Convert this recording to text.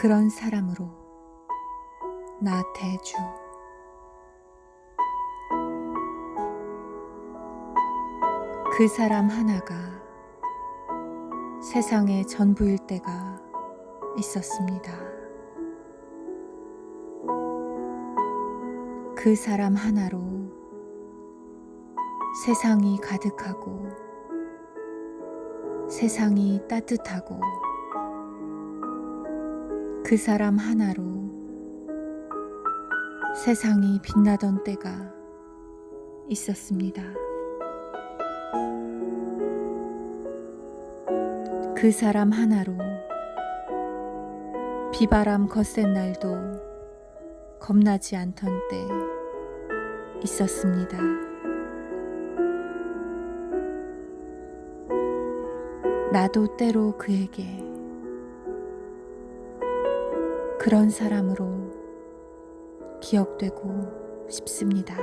그런 사람으로 나태주 그 사람 하나가 세상의 전부일 때가 있었습니다. 그 사람 하나로 세상이 가득하고 세상이 따뜻하고 그 사람 하나로 세상이 빛나던 때가 있었습니다. 그 사람 하나로 비바람 거센 날도 겁나지 않던 때 있었습니다. 나도 때로 그에게 그런 사람으로 기억되고 싶습니다.